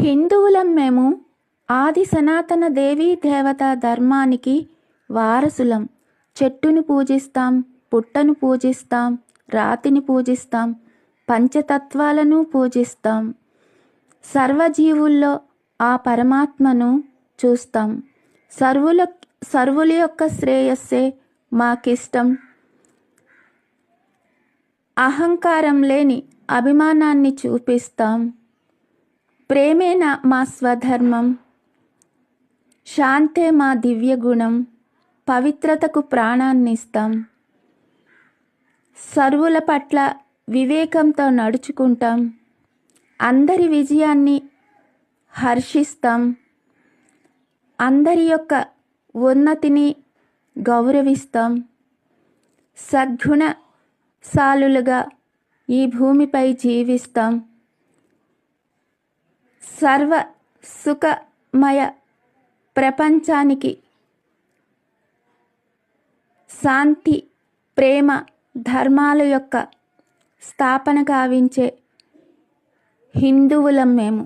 హిందువులం మేము ఆది సనాతన దేవీ దేవత ధర్మానికి వారసులం. చెట్టును పూజిస్తాం పుట్టను పూజిస్తాం రాతిని పూజిస్తాం పంచతత్వాలను పూజిస్తాం. సర్వజీవుల్లో ఆ పరమాత్మను చూస్తాం. సర్వుల సర్వుల యొక్క శ్రేయస్సే మాకిష్టం. అహంకారం లేని అభిమానాన్ని చూపిస్తాం. ప్రేమేన మా స్వధర్మం? శాంతే మా దివ్య గుణం పవిత్రతకు ప్రాణాన్నిస్తాం. సర్వుల పట్ల వివేకంతో నడుచుకుంటాం. అందరి విజయాన్ని హర్షిస్తాం. అందరి యొక్క ఉన్నతిని గౌరవిస్తాం. సద్గుణ సాలులుగా ఈ భూమిపై జీవిస్తాం. సర్వ సుఖమయ ప్రపంచానికి శాంతి ప్రేమ ధర్మాల యొక్క స్థాపన కావించే హిందువులం మేము.